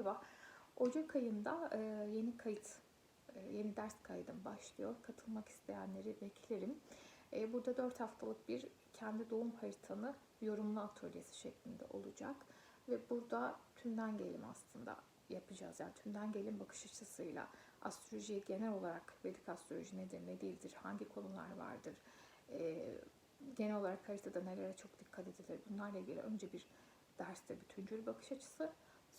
merhaba. Ocak ayında yeni kayıt, yeni ders kaydım başlıyor. Katılmak isteyenleri beklerim. Burada 4 haftalık bir kendi doğum haritanı yorumlu atölyesi şeklinde olacak. Ve burada tümden gelim aslında yapacağız. Yani tümden gelim bakış açısıyla astrolojiye genel olarak Vedik astroloji nedir, ne değildir, hangi konular vardır, genel olarak haritada nelere çok dikkat edilir bunlarla ilgili önce bir derste bütüncül bakış açısı.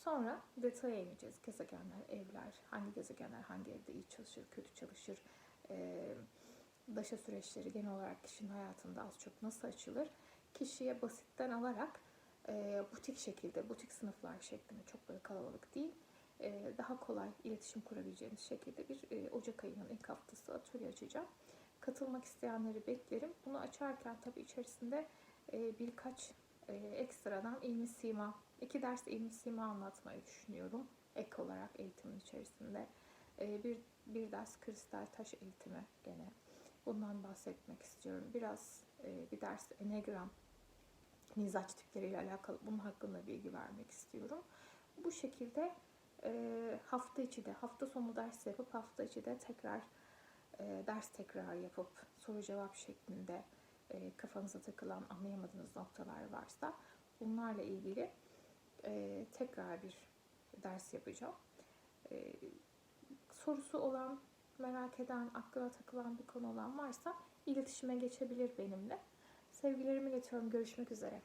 Sonra detaya ineceğiz. Gezegenler, evler, hangi gezegenler hangi evde iyi çalışır, kötü çalışır, e, daşa süreçleri genel olarak kişinin hayatında az çok nasıl açılır. Kişiye basitten alarak e, butik şekilde, butik sınıflar şeklinde çok böyle kalabalık değil, e, daha kolay iletişim kurabileceğimiz şekilde bir e, Ocak ayının ilk haftası atölye açacağım. Katılmak isteyenleri beklerim. Bunu açarken tabii içerisinde e, birkaç e, ekstradan ilmi sima, iki ders ilmi sima anlatmayı düşünüyorum. Ek olarak eğitimin içerisinde. E, bir, bir ders kristal taş eğitimi gene. Bundan bahsetmek istiyorum. Biraz e, bir ders enegram mizaç tipleriyle alakalı bunun hakkında bilgi vermek istiyorum. Bu şekilde e, hafta içi de hafta sonu ders yapıp hafta içi de tekrar e, ders tekrar yapıp soru cevap şeklinde e, kafanıza takılan anlayamadığınız noktalar varsa bunlarla ilgili e, tekrar bir ders yapacağım. E, sorusu olan, merak eden, aklına takılan bir konu olan varsa iletişime geçebilir benimle. Sevgilerimi iletiyorum. Görüşmek üzere.